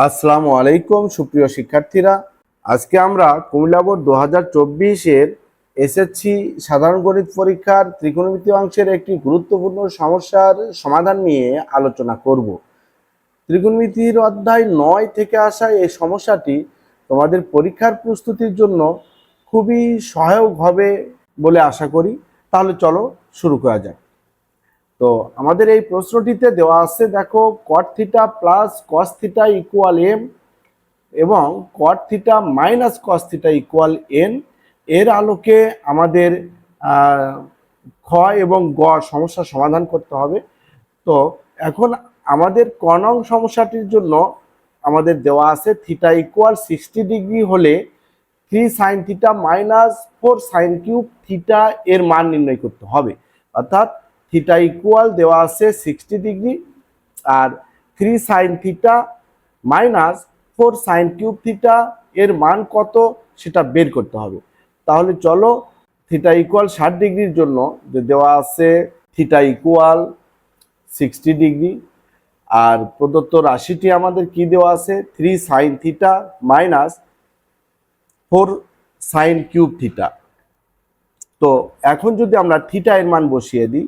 আসসালামু আলাইকুম, সুপ্রিয় শিক্ষার্থীরা। আজকে আমরা কুমিল্লা বোর্ড দু হাজার চব্বিশের এসএসসি সাধারণ গণিত পরীক্ষার ত্রিকোণমিতি অংশের একটি গুরুত্বপূর্ণ সমস্যার সমাধান নিয়ে আলোচনা করব। ত্রিকোণমিতির অধ্যায় নয় থেকে আসা এই সমস্যাটি তোমাদের পরীক্ষার প্রস্তুতির জন্য খুবই সহায়ক হবে বলে আশা করি। তাহলে চলো শুরু করা যাক। তো আমাদের এই প্রশ্নটিতে দেওয়া আছে, দেখো cot theta plus cos theta equal M এবং cot theta minus cos theta equal N এর আলোকে আমাদের খ এবং গ সমস্যার সমাধান করতে হবে। তো এখন আমাদের কনং সমস্যাটির জন্য আমাদের দেওয়া আছে থিটা ইকুয়াল সিক্সটি ডিগ্রি হলে three sine theta minus four sine cube theta এর মান নির্ণয় করতে হবে। অর্থাৎ থিটা ইকুয়াল দেওয়া আছে সিক্সটি ডিগ্রি আর three sine theta minus four sine cube theta এর মান কত সেটা বের করতে হবে। তাহলে চলো থিটা ইকুয়াল ষাট ডিগ্রির জন্য যে দেওয়া আছে থিটা ইকুয়াল সিক্সটি ডিগ্রি আর প্রদত্ত রাশিটি আমাদের কি দেওয়া আছে? Three sine theta minus four sine cube theta তো এখন যদি আমরা থিটা এর মান বসিয়ে দিই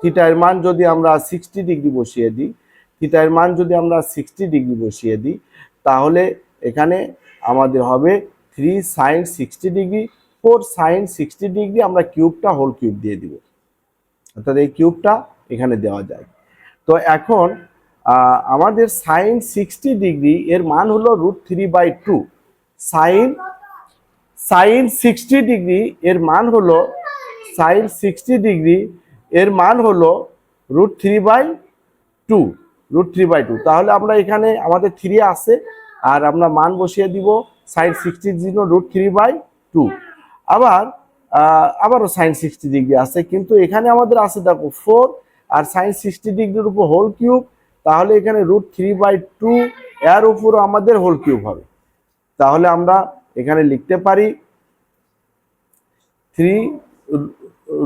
থিটা এর মান যদি আমরা সিক্সটি ডিগ্রি বসিয়ে দিই থিটা এর মান যদি আমরা সিক্সটি ডিগ্রি বসিয়ে দিই, তাহলে এখানে আমাদের হবে three sine sixty degree four sine sixty degree আমরা কিউবটা হোল কিউব দিয়ে দিব। অর্থাৎ এই কিউবটা এখানে দেওয়া যায়। তো এখন আমাদের সাইন সিক্সটি ডিগ্রি এর মান হলো root three by two sine sine sixty degree এর মান হলো সাইন সিক্সটি ডিগ্রি এর মান হলো root three by two root three by two তাহলে আমরা এখানে আমাদের থ্রি আছে, আর আমরা মান বসিয়ে দিব সাইন সিক্সটির জন্য রুট থ্রি বাই টু আবার আবারও সাইন সিক্সটি ডিগ্রি আছে, কিন্তু এখানে আমাদের আছে দেখো ফোর আর সাইন সিক্সটি ডিগ্রির উপর হোল কিউব তাহলে এখানে রুট থ্রি বাই টু এর উপরও আমাদের হোল কিউব হবে। তাহলে আমরা এখানে লিখতে পারি three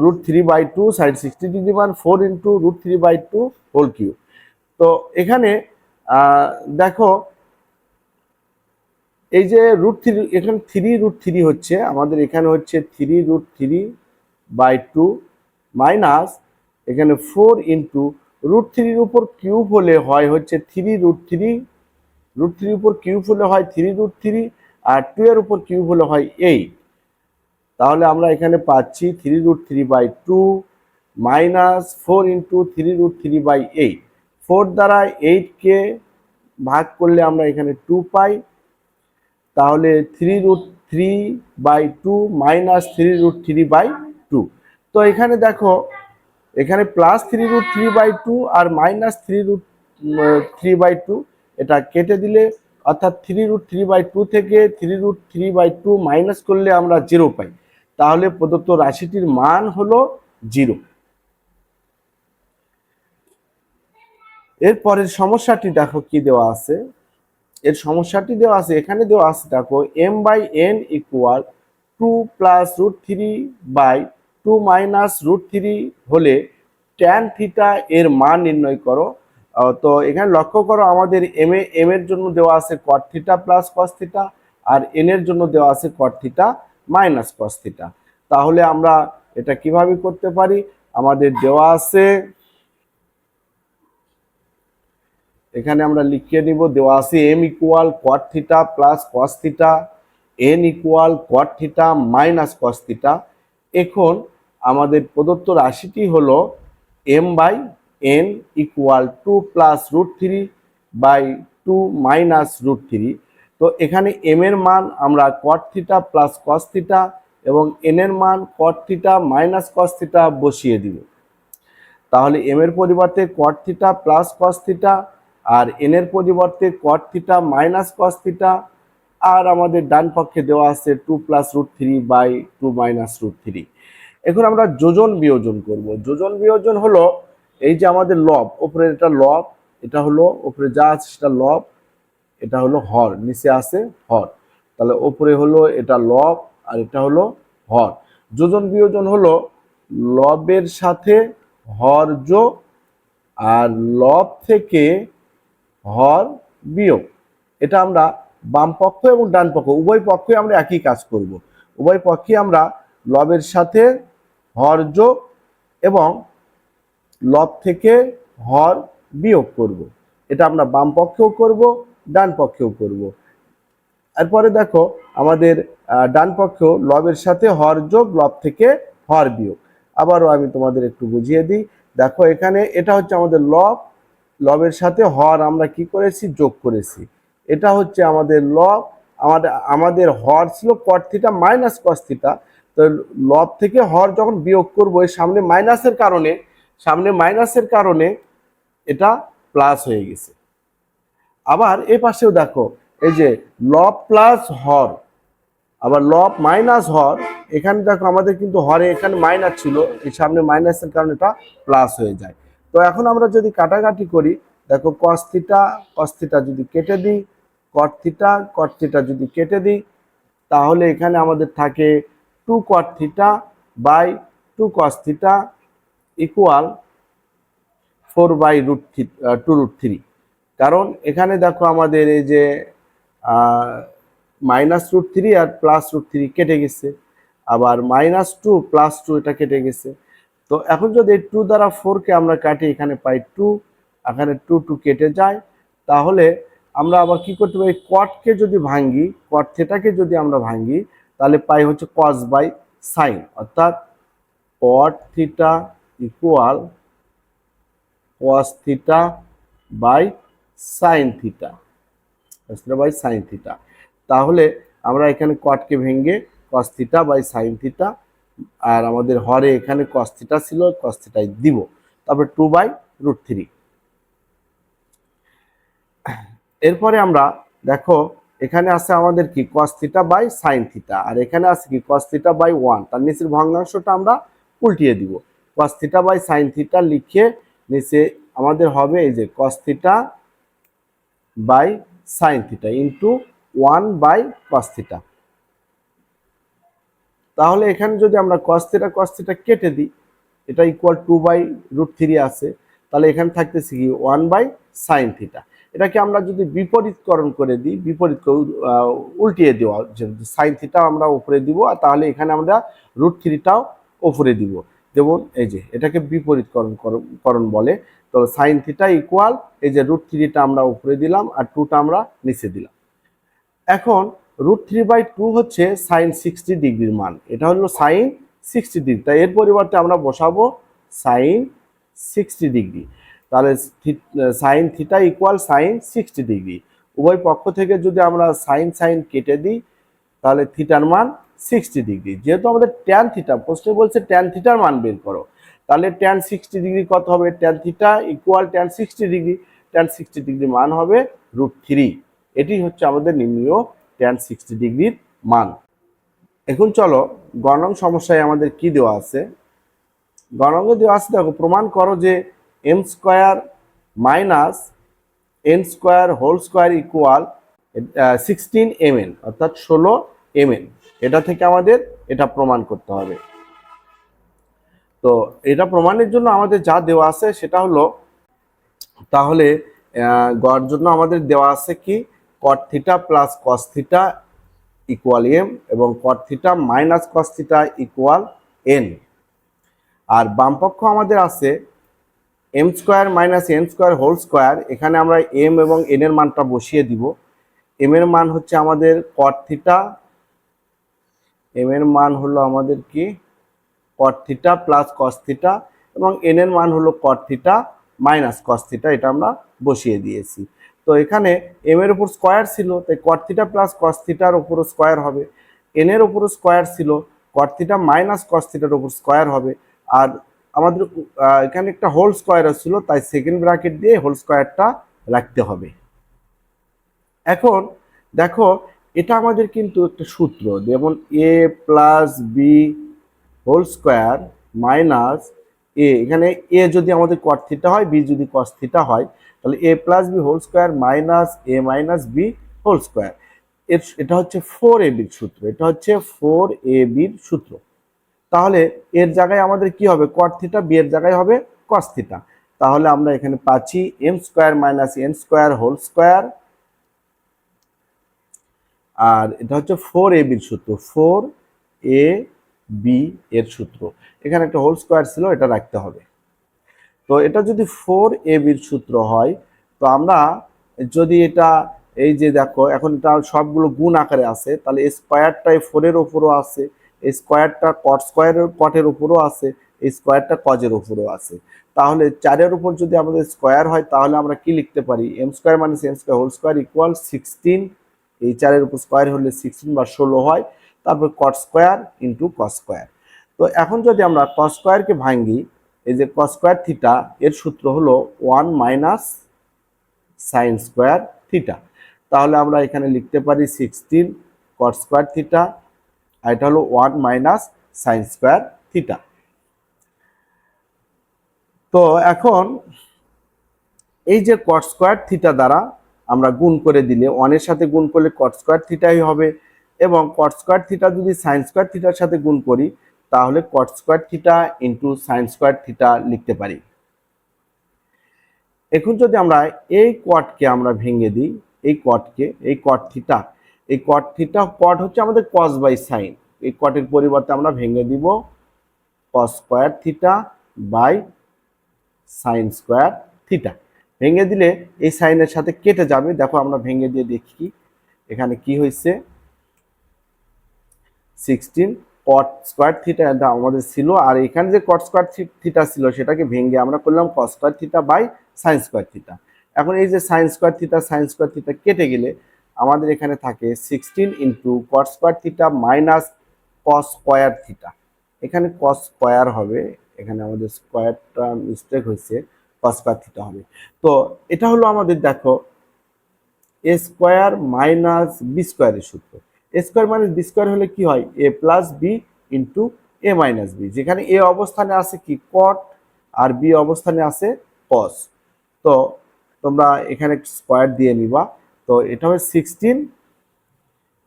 root three by two sine sixty degree মান four into root three by two whole cube তো এখানে দেখো, এই যে রুট থ্রি এখানে থ্রি রুট থ্রি হচ্ছে, আমাদের এখানে হচ্ছে three root three by two minus এখানে ফোর ইন্টু রুট থ্রির উপর কিউব হলে হয় হচ্ছে থ্রি রুট থ্রি রুট থ্রির উপর কিউব হলে হয় থ্রি রুট থ্রি আর টু এর উপর কিউব হলে হয় এইট তাহলে আমরা এখানে পাচ্ছি three root three by two minus four into three root three by eight four দ্বারা এইটকে ভাগ করলে আমরা এখানে টু পাই। তাহলে three root three by two minus three root three by two তো এখানে দেখো, এখানে plus three root three by two R minus three root three by two এটা কেটে দিলে অর্থাৎ three root three by two থেকে three root three by two minus করলে আমরা জিরো পাই। তাহলে প্রদত্ত রাশিটির মান হলো জিরো। এরপরের সমস্যাটি দেখো কি দেওয়া আছে? এর সমস্যাটি দেওয়া আছে, এখানে দেওয়া আছে দেখো M by N equal two plus root three by two minus root three হলে ট্যান থিটা এর মান নির্ণয় করো। তো এখানে লক্ষ্য করো, আমাদের এম এ এম এর জন্য দেওয়া আছে cot theta plus cos theta আর এন এর জন্য দেওয়া আছে cot theta minus cos theta তাহলে আমরা এটা কীভাবে করতে পারি? আমাদের দেওয়া আছে, এখানে আমরা লিখে নিব, দেওয়া আছে m equal cot theta plus cos theta n equal cot theta minus cos theta এখন আমাদের প্রদত্ত রাশিটি হলো m by n equal two plus root three by two minus root three তো এখানে এম এর মান আমরা cot theta plus cos theta এবং এন এর মান cot theta minus cos theta বসিয়ে দিব। তাহলে এম এর পরিবর্তে cot theta plus cos theta আর এন এর পরিবর্তে cot theta minus cos theta আর আমাদের ডান পক্ষে দেওয়া আছে two plus root three by two minus root three এখন আমরা যোজন বিয়োজন করব। যোজন বিয়োজন হলো এই যে আমাদের লব ওপরে এটা লব এটা হলো, ওপরে যা আছে সেটা লব এটা হলো হর, নিচে আছে হর। তাহলে ওপরে হলো এটা লব আর এটা হলো হর। যোজন বিয়োজন হলো লবের সাথে হর যোগ আর লব থেকে হর বিয়োগ। এটা আমরা বাম পক্ষ এবং ডান পক্ষ, উভয় পক্ষে আমরা একই কাজ করব। উভয় পক্ষে আমরা লবের সাথে হর যোগ এবং লব থেকে হর বিয়োগ করব। এটা আমরা বাম পক্ষেও করব ডান পক্ষেও করব। এরপরে দেখো, আমাদের ডান পক্ষেও লবের সাথে হর যোগ, লব থেকে হর বিয়োগ। আবারও আমি তোমাদের একটু বুঝিয়ে দিই। দেখো এখানে এটা হচ্ছে আমাদের লব, লবের সাথে হর আমরা কি করেছি? যোগ করেছি। এটা হচ্ছে আমাদের লব আমাদের আমাদের হর ছিল কট থিটা মাইনাস কস তো লব থেকে হর যখন বিয়োগ করব সামনে মাইনাসের কারণে, সামনে মাইনাসের কারণে এটা প্লাস হয়ে গেছে। আবার এ পাশেও দেখো, এই যে লব প্লাস হর, আবার লব মাইনাস হর, এখানে দেখো আমাদের কিন্তু হরে এখানে মাইনাস ছিল, এই সামনে মাইনাসের কারণে এটা প্লাস হয়ে যায়। তো এখন আমরা যদি কাটাকাটি করি, দেখো কস থিটা কস যদি কেটে দিই কট থিটা কট যদি কেটে দিই, তাহলে এখানে আমাদের থাকে two cot theta by two cos theta equal four by root three two root three কারণ এখানে দেখো আমাদের এই যে মাইনাস রুট থ্রি আর প্লাস রুট থ্রি কেটে গেছে। আবার মাইনাস টু প্লাস টু এটা কেটে গেছে। তো এখন যদি এই টু দ্বারা ফোরকে আমরা কাটি, এখানে পাই টু এখানে টু টু কেটে যায়, তাহলে আমরা আবার কি করতে পারি? কটকে যদি ভাঙ্গি কট থেটাকে যদি আমরা ভাঙ্গি, তাহলে পাই হচ্ছে কস বাই সাইন অর্থাৎ cot theta equal cos theta by sine theta by sine theta তাহলে আমরা এখানে কটকে ভেঙে cos theta by sine theta আর আমাদের হরে এখানে কস থিটা ছিল কস থিটাই দিব। তারপরে টু বাই রুট থ্রি এরপরে আমরা দেখো, এখানে আছে আমাদের কি? Cos theta by sine theta আর এখানে আছে কি? কস থিটা বাই ওয়ান তার নিচের ভগ্নাংশটা আমরা উল্টিয়ে দিব। Cos theta by sine theta লিখে নিচে আমাদের হবে এই যে cos theta by sine theta into one by cos theta. তাহলে এখানে যদি আমরা কস থিটা কস থিটা কেটে দিই, এটা equal two by root three আছে, তাহলে এখানে থাকতেছে কি ওয়ান বাই সাইন থিটা এটাকে আমরা যদি বিপরীতকরণ করে দিই বিপরীত উল্টিয়ে দেওয়া সাইন থিটাও আমরা উপরে দিব, আর তাহলে এখানে আমরা রুট থ্রিটাও উপরে দিব। যেমন এই যে, এটাকে বিপরীতকরণ করণ- বলে। তো সাইন থিটা ইকুয়াল এই যে রুট থ্রিটা আমরা উপরে দিলাম আর টুটা আমরা নিচে দিলাম। এখন রুট থ্রি বাই টু হচ্ছে সাইন সিক্সটি ডিগ্রির মান। এটা হলো সাইন সিক্সটি ডিগ্রি তাই এর পরিবর্তে আমরা বসাবো সাইন সিক্সটি ডিগ্রি তাহলে sine theta equal sine sixty degree উভয় পক্ষ থেকে যদি আমরা সাইন সাইন কেটে দিই, তাহলে থিটার মান সিক্সটি ডিগ্রি যেহেতু আমাদের ট্যান থিটা প্রশ্নে বলছে ট্যান থিটার মান বের করো। তাহলে ট্যান সিক্সটি ডিগ্রি কত হবে? Tan theta equal tan sixty degree tan sixty degree মান হবে রুট থ্রি এটি হচ্ছে আমাদের নিম্নীয় ট্যান সিক্সটি ডিগ্রির মান। এখন চলো গণং সমস্যায় আমাদের কি দেওয়া আছে? গণঙ্গে দেওয়া আছে, দেখো, প্রমাণ করো যে m square minus n square whole square equal sixteen m অর্থাৎ ষোলো এম এটা থেকে আমাদের এটা প্রমাণ করতে হবে। তো এটা প্রমাণের জন্য আমাদের যা দেওয়া আছে সেটা হলো, তাহলে গড় জন্য আমাদের দেওয়া আছে কি? Cot theta plus cos theta equal m এবং cot theta minus cos theta equal n আর বামপক্ষ আমাদের আছে m square minus n square whole square এখানে আমরা এম এবং এন এর মানটা বসিয়ে দিব। এম এর মান হচ্ছে আমাদের কট থিটা এম এর মান হলো আমাদের কি? Cot theta plus cos theta এবং এন এর মান হলো cot theta minus cos theta এটা আমরা বসিয়ে দিয়েছি। তো এখানে এম এর উপর স্কোয়ার ছিল, তাই কট থিটা প্লাস কস থিটার উপরও স্কোয়ার হবে। এন এর উপরও স্কোয়ার ছিল কট থিটা মাইনাস কস থিটার উপর স্কোয়ার হবে। আর আমাদের এখানে একটা হোল স্কোয়ার ছিল, তাই সেকেন্ড ব্র্যাকেট দিয়ে হোল স্কোয়ারটা রাখতে হবে। এখন দেখো এটা আমাদের কিন্তু একটা সূত্র, যেমন a plus b whole square minus a এখানে এ যদি আমাদের কট থিটা হয় বি যদি কস থিটা হয়, তাহলে a plus b whole square minus a minus b whole square এর এটা হচ্ছে ফোর এ বির সূত্র, এটা হচ্ছে ফোর এ বির সূত্র। তাহলে এর জায়গায় আমাদের কি হবে? কট থিটা বি এর জায়গায় হবে কস থিটা তাহলে আমরা এখানে পাচ্ছি m square minus n square whole square আর এটা হচ্ছে ফোর এ বির সূত্র ফোর এ বি এর সূত্র। এখানে একটা হোল স্কোয়ার ছিল, এটা রাখতে হবে। তো এটা যদি ফোর এ বির সূত্র হয়, তো আমরা যদি এটা, এই যে দেখো, এখন এটা সবগুলো গুণ আকারে আছে, তাহলে স্কোয়ারটা ফোরের ওপরও আছে স্কোয়ারটা কট স্কোয়ারের কটের উপরও আছে স্কোয়ারটা কজের উপরও আছে। তাহলে চারের উপর যদি আমাদের স্কোয়ার হয়, তাহলে আমরা কি লিখতে পারি? এম স্কোয়ার মানে m square whole square equal sixteen এই চারের উপর স্কোয়ার হলে সিক্সটিন বা ষোলো হয়, তারপর cot square into cos square তো এখন যদি আমরা কস স্কোয়ারকে ভাঙ্গি, এই যে কস স্কোয়ার থিটা এর সূত্র হলো one minus sine square theta তাহলে আমরা এখানে লিখতে পারি সিক্সটিন কট স্কোয়ার থিটা আর এটা হলো one minus sine square theta তো এখন এই যে কট স্কোয়ার থিটা দ্বারা আমরা গুণ করে দিলে ওয়ানের সাথে গুণ করলে কট স্কোয়ার থিটাই হবে এবং কট স্কোয়ার থিটা যদি সাইন স্কোয়ার থিটার সাথে গুণ করি, তাহলে cot square theta into sine square theta লিখতে পারি। এখন যদি আমরা এই কটকে আমরা ভেঙে দিই, এই কটকে এই কট থিটা এই কট থিটা কট হচ্ছে আমাদের কস বাই সাইন এই কটের পরিবর্তে আমরা ভেঙে দিব cos square theta by sine square theta ভেঙে দিলে এই সাইনের সাথে কেটে যাবে। দেখো আমরা ভেঙে দিয়ে দেখি এখানে কি হয়েছে? সিক্সটিন কট স্কোয়ার থিটা এটা আমাদের ছিল। আর এখানে যে কট স্কোয়ার থিটা ছিল, সেটাকে ভেঙে আমরা করলাম cot square theta by sine square theta এখন এই যে sine square theta sine square theta কেটে গেলে আমাদের এখানে থাকে sixteen into cot square theta minus cos square theta এখানে কস স্কোয়ার হবে। এখানে আমাদের স্কোয়ারটা মিস্টেক হয়েছে। থিটা হবে। তো এটা হলো আমাদের, দেখো এ স্কোয়ার মাইনাস বি স্কোয়ারের সূত্র। A square minus b square হলে কি হয়? A plus b into a minus b যেখানে এ অবস্থানে আছে কি? কট আর বি অবস্থানে আছে কস তো তোমরা এখানে স্কোয়ার দিয়ে নিবা। তো এটা হবে সিক্সটিন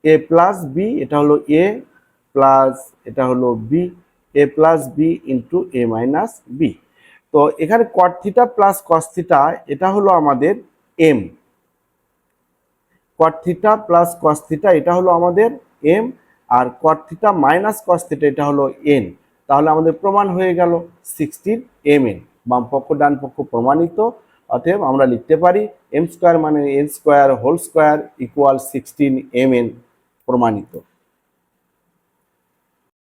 এ প্লাস বি এটা হলো এ প্লাস এটা হলো b a plus b into a minus b তো এখানে cot theta plus cos theta এটা হলো আমাদের m cot theta plus cos theta এটা হলো আমাদের M R cot theta minus cos theta এটা হলো এন তাহলে আমাদের প্রমাণ হয়ে গেল সিক্সটিন এম এন বাম পক্ষ, ডান পক্ষ প্রমাণিত, অতএব আমরা লিখতে পারি এম স্কোয়ার মানে n square whole square equal sixteen m n প্রমাণিত।